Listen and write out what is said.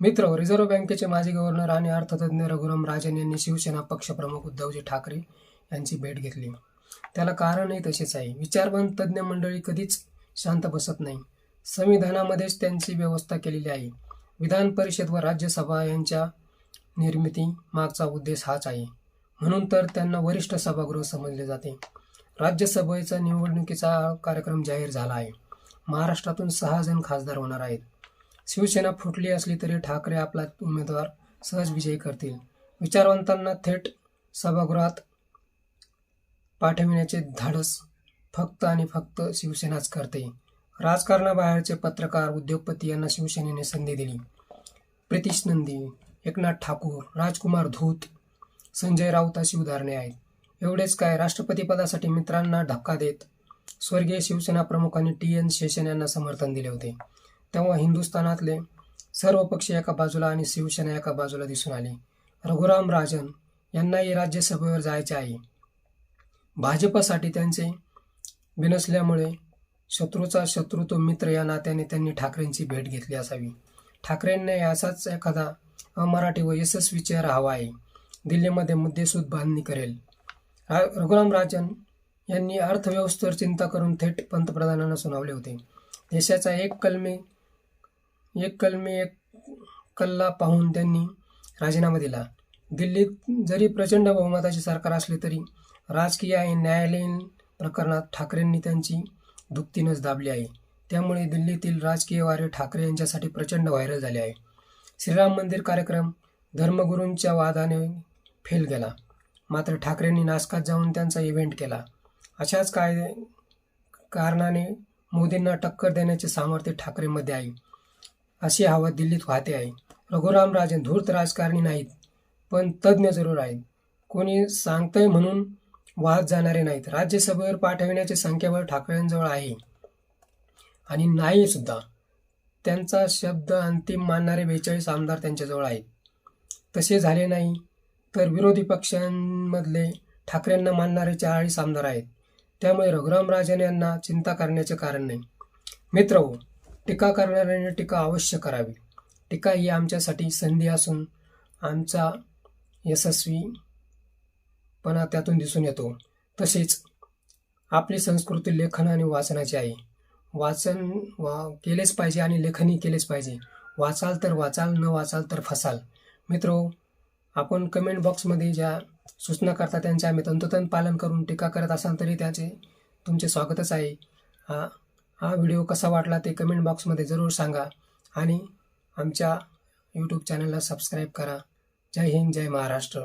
मित्र रिझर्व्ह बँकेचे माजी गव्हर्नर आणि अर्थतज्ञ रघुराम राजन यांनी शिवसेना पक्षप्रमुख उद्धवजी ठाकरे यांची भेट घेतली. त्याला कारणही तसेच आहे. विचारवंत तज्ज्ञ मंडळी कधीच शांत बसत नाही. संविधानामध्येच त्यांची व्यवस्था केलेली आहे. विधान परिषद व राज्यसभा यांच्या निर्मिती मागचा उद्देश हाच आहे. म्हणून तर त्यांना वरिष्ठ सभागृह समजले जाते. राज्यसभेचा निवडणुकीचा कार्यक्रम जाहीर झाला आहे. महाराष्ट्रातून सहा जण खासदार होणार आहेत. शिवसेना फुटली असली तरी ठाकरे आपला उमेदवार सहज विजयी करतील. विचारवंतांना थेट सभागृहात पाठविण्याचे धाडस फक्त आणि फक्त शिवसेनाच करते. राजकारणाबाहेरचे पत्रकार उद्योगपती यांना शिवसेनेने संधी दिली. प्रितीश नंदी एकनाथ ठाकूर राजकुमार धूत संजय राऊत अशी उदाहरणे आहेत. एवढेच काय राष्ट्रपतीपदासाठी मित्रांना धक्का देत स्वर्गीय शिवसेना प्रमुखांनी टी एन शेषन यांना समर्थन दिले होते. तेव्हा हिंदुस्थानातले सर्व पक्ष एका बाजूला आणि शिवसेना एका बाजूला दिसून आले. रघुराम राजन यांनाही राज्यसभेवर जायचे आहे. भाजपसाठी त्यांचे बिनसल्यामुळे शत्रूचा शत्रू तो मित्र या नात्याने त्यांनी ठाकरेंची भेट घेतली असावी. ठाकरेंना असाच एखादा अमराठी व यशस्वी चेहरा हवा आहे. दिल्लीमध्ये मुद्देसूद बांधणी करेल. रघुराम राजन यांनी अर्थव्यवस्थेवर चिंता करून थेट पंतप्रधानांना सुनावले होते. देशाचा एक कलमी एक कलमी एक कल्ला पाहून त्यांनी राजीनामा दिला. दिल्लीत जरी प्रचंड बहुमताचे सरकार असले तरी राजकीय आणि न्यायालयीन प्रकरणात ठाकरेंनी त्यांची दुपतीनच दाबली आहे. त्यामुळे दिल्लीतील राजकीय वारे ठाकरे यांच्यासाठी प्रचंड व्हायरल झाले आहे. श्रीराम मंदिर कार्यक्रम धर्मगुरूंच्या वादाने फेल गेला. मात्र ठाकरेंनी नाशकात जाऊन त्यांचा इव्हेंट केला. अशाच काय कारणाने मोदींना टक्कर देण्याचे सामर्थ्य ठाकरेमध्ये आहे. अशी हवा दिल्लीत वाहते आहे. रघुराम राजन धूर्त राजकारणी नाहीत पण तज्ज्ञ जरूर आहेत. कोणी सांगतंय म्हणून वाहत जाणारे नाहीत. राज्यसभेवर पाठविण्याचे संख्याबळ ठाकरेंजवळ आहे. आणि नाही सुद्धा. त्यांचा शब्द अंतिम मानणारे बेचाळीस आमदार त्यांच्याजवळ आहेत. तसे झाले नाही तर विरोधी पक्षांमधले ठाकरेंना मानणारे चाळीस आमदार आहेत. त्यामुळे रघुराम राजन यांना चिंता करण्याचे कारण नाही. मित्र हो टीका करणाऱ्यांनी टीका अवश्य करावी. टीका ही आमच्यासाठी संधी असून आमचा यशस्वीपणा त्यातून दिसून येतो. तसेच आपली संस्कृती लेखन आणि वाचनाची आहे. वाचन वा केलेच पाहिजे आणि लेखनही केलेच पाहिजे. वाचाल तर वाचाल न वाचाल तर फसाल. मित्र आपण कमेंट बॉक्समध्ये ज्या सूचना करता त्यांचे आम्ही तंतोतंत पालन करून टीका करत असाल तरी त्याचे तुमचे स्वागतच आहे. हा हा व्हिडिओ कसा वाटला ते कमेंट बॉक्समध्ये जरूर सांगा आणि आमच्या यूट्यूब चॅनलला सबस्क्राईब करा. जय हिंद जय महाराष्ट्र.